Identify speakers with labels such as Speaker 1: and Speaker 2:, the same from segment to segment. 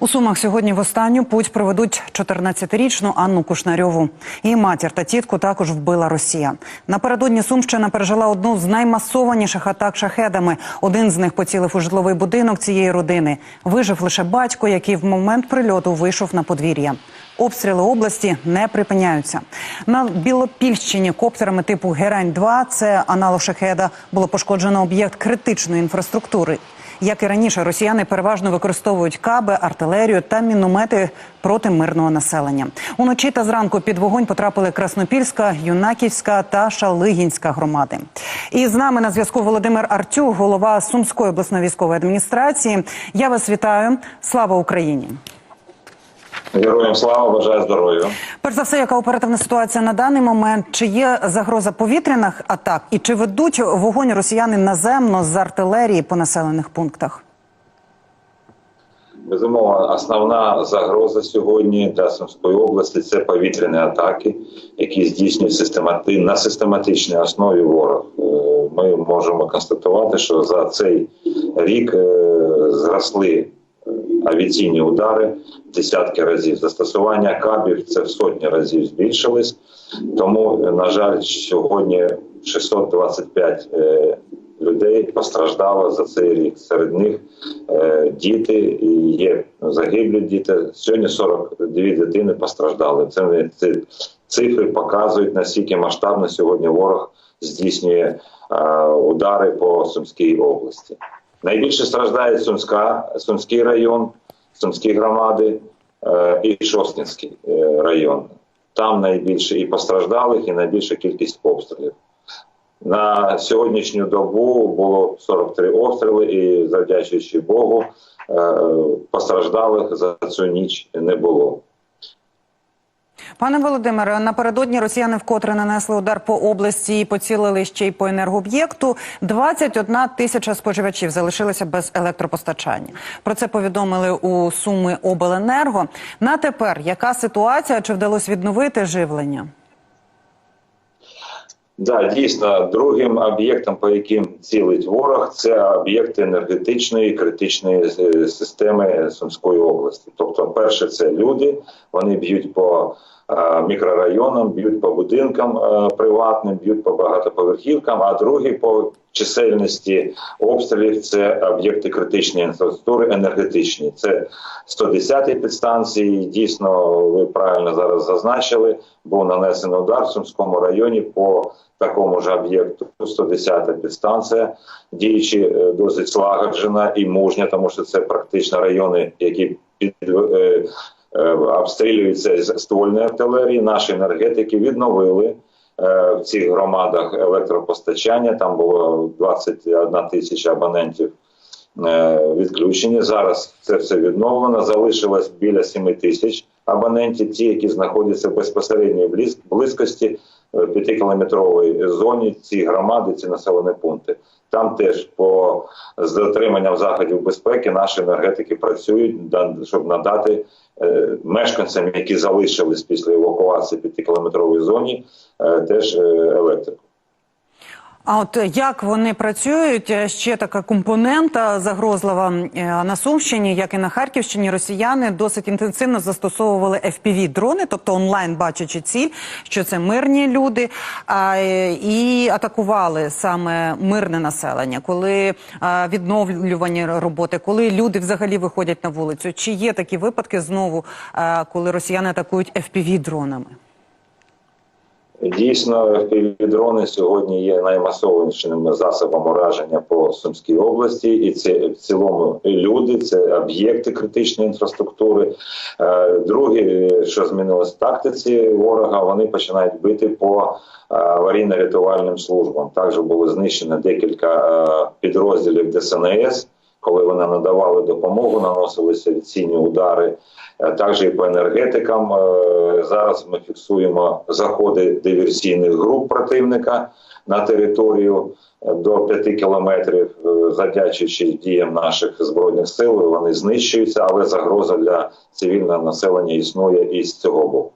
Speaker 1: У Сумах сьогодні в останню путь проведуть 14-річну Анну Кушнарьову. Її матір та тітку також вбила Росія. Напередодні Сумщина пережила одну з наймасованіших атак шахедами. Один з них поцілив у житловий будинок цієї родини. Вижив лише батько, який в момент прильоту вийшов на подвір'я. Обстріли області не припиняються. На Білопільщині коптерами типу Герань-2, це аналог шахеда, було пошкоджено об'єкт критичної інфраструктури. Як і раніше, росіяни переважно використовують каби, артилерію та міномети проти мирного населення. Уночі та зранку під вогонь потрапили Краснопільська, Юнаківська та Шалигінська громади. І з нами на зв'язку Володимир Артюк, голова Сумської обласної військової адміністрації. Я вас вітаю. Слава Україні!
Speaker 2: Героям слава, бажаю здоров'я.
Speaker 1: Перш за все, яка оперативна ситуація на даний момент? Чи є загроза повітряних атак, і чи ведуть вогонь росіяни наземно з артилерії по населених пунктах?
Speaker 2: Безумовно, основна загроза сьогодні для Сумської області це повітряні атаки, які здійснюють системати... на систематичній основі ворог. Е, Ми можемо констатувати, що за цей рік е, зросли авіаційні удари десятки разів. Застосування кабів це в сотні разів збільшилось. Тому, на жаль, сьогодні 625 е, людей постраждало за цей рік. Серед них е, діти і є загиблі діти. Сьогодні 42 дитини постраждали. Це ці цифри показують наскільки масштабно сьогодні ворог здійснює е, удари по Сумській області. Найбільше страждає Сумська, Сумський район, Сумські громади е, і Шостинський е, район. Там найбільше і постраждалих, і найбільша кількість обстрілів. На сьогоднішню добу було 43 обстріли, і завдячуючи Богу, е, постраждалих за цю ніч не було.
Speaker 1: Пане Володимире, напередодні росіяни вкотре нанесли удар по області і поцілили ще й по енергооб'єкту. 21 тисяча споживачів залишилися без електропостачання. Про це повідомили у Суми Обленерго. На тепер яка ситуація? Чи вдалося відновити живлення?
Speaker 2: Да, дійсно, другим об'єктом, по яким цілить ворог, це об'єкти енергетичної критичної е, системи Сумської області. Тобто, перше, це люди, вони б'ють по е, мікрорайонам, б'ють по будинкам е, приватним, б'ють по багатоповерхівкам. А другий по чисельності обстрілів це об'єкти критичної інфраструктури енергетичні. Це 110-й підстанції. Дійсно, ви правильно зараз зазначили. Був нанесений удар в Сумському районі по такому ж об'єкту 110-та підстанція, діючи е, досить слагоджена і мужня, тому що це практично райони, які під е, е, обстрілюються з ствольної артилерії. Наші енергетики відновили в цих громадах електропостачання. Там було 21 тисяча абонентів е, відключені. Зараз це все відновлено. Залишилось біля 7 тисяч абонентів, ті, які знаходяться в безпосередній близькості е, п'ятикілометрової зоні ці громади, ці населені пункти. Там теж по з дотриманням заходів безпеки наші енергетики працюють, щоб надати е, мешканцям, які залишились після евакуації п'ятикілометрової зоні, е, теж е, електрику.
Speaker 1: А от як вони працюють? Е, Ще така компонента загрозлива е, на Сумщині, як і на Харківщині. Росіяни досить інтенсивно застосовували fpv дрони, тобто онлайн бачачи ціль, що це мирні люди, а, е, і атакували саме мирне населення, коли а, відновлювані роботи, коли люди взагалі виходять на вулицю. Чи є такі випадки знову, а, коли росіяни атакують fpv дронами?
Speaker 2: Дійсно, дрони сьогодні є наймасовішим засобом ураження по Сумській області, і це в цілому люди, це об'єкти критичної інфраструктури. Е, Друге, що змінилось в тактиці ворога, вони починають бити по е, аварійно-рятувальним службам. Також було знищено декілька е, підрозділів ДСНС. Коли вони надавали допомогу, наносилися авіаційні удари. Е, Також і по енергетикам Е, зараз ми фіксуємо заходи диверсійних груп противника на територію е, до 5 кілометрів, завдячуючи діям наших збройних сил. Вони знищуються, але загроза для цивільного населення існує і з цього боку.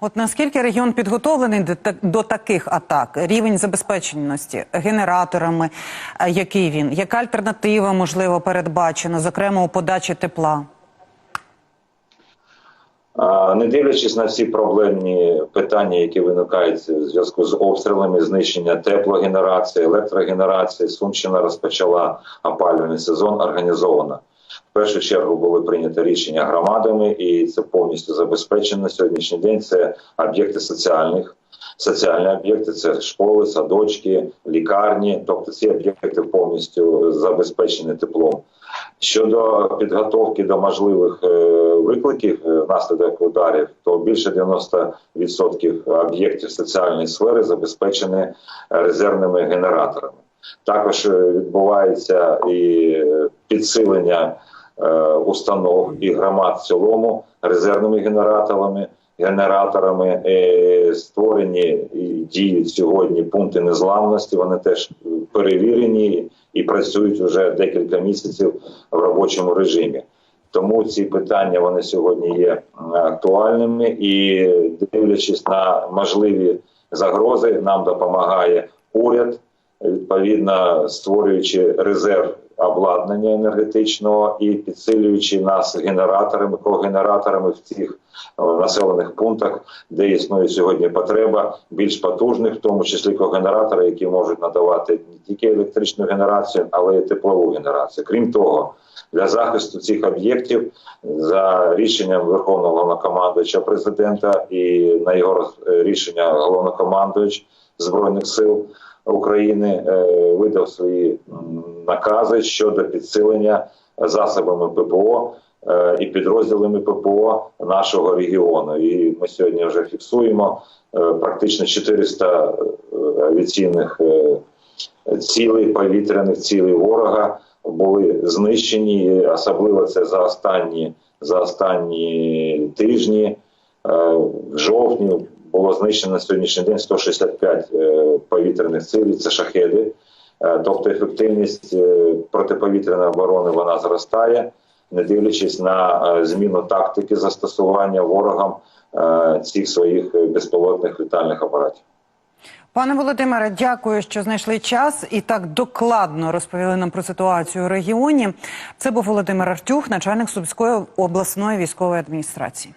Speaker 1: От наскільки регіон підготовлений до, таких атак? Рівень забезпеченості генераторами, е, який він? Яка альтернатива можливо передбачена, зокрема у подачі тепла?
Speaker 2: Не дивлячись на всі проблемні питання, які виникають в зв'язку з обстрілами, знищення теплогенерації, електрогенерації, Сумщина розпочала опалювальний сезон організовано. В першу чергу були прийняті рішення громадами, і це повністю забезпечено на сьогоднішній день. Це об'єкти соціальних. Соціальні об'єкти це школи, садочки, лікарні, тобто ці об'єкти повністю забезпечені теплом. Щодо підготовки до можливих е, викликів е, внаслідок ударів, то більше 90% об'єктів соціальної сфери забезпечені резервними генераторами. Також е, відбувається і підсилення е, установ і громад в цілому резервними генераторами. Генераторами е, створені і діють сьогодні пункти незламності. Вони теж перевірені і працюють вже декілька місяців в робочому режимі. Тому ці питання вони сьогодні є актуальними і дивлячись на можливі загрози, нам допомагає уряд, відповідно створюючи резерв обладнання енергетичного і підсилюючи нас генераторами, когенераторами в цих населених пунктах, де існує сьогодні потреба більш потужних, в тому числі когенератори, які можуть надавати не тільки електричну генерацію, але й теплову генерацію. Крім того, для захисту цих об'єктів за рішенням Верховного головнокомандуюча президента і на його роз- рішення головнокомандуюч збройних сил України е, видав свої накази щодо підсилення засобами ППО е, і підрозділами ППО нашого регіону. І ми сьогодні вже фіксуємо е, практично 400 е, авіаційних е, цілей, повітряних цілей ворога були знищені. Особливо це за останні за останні тижні. Е, В жовтні було знищено на сьогоднішній день 165 е, повітряних цілей. Це шахеди. Е, Тобто ефективність е, протиповітряної оборони вона зростає, не дивлячись на е, зміну тактики застосування ворогам е, цих своїх безпілотних літальних апаратів.
Speaker 1: Пане Володимире, дякую, що знайшли час і так докладно розповіли нам про ситуацію у регіоні. Це був Володимир Артюх, начальник Сумської обласної військової адміністрації.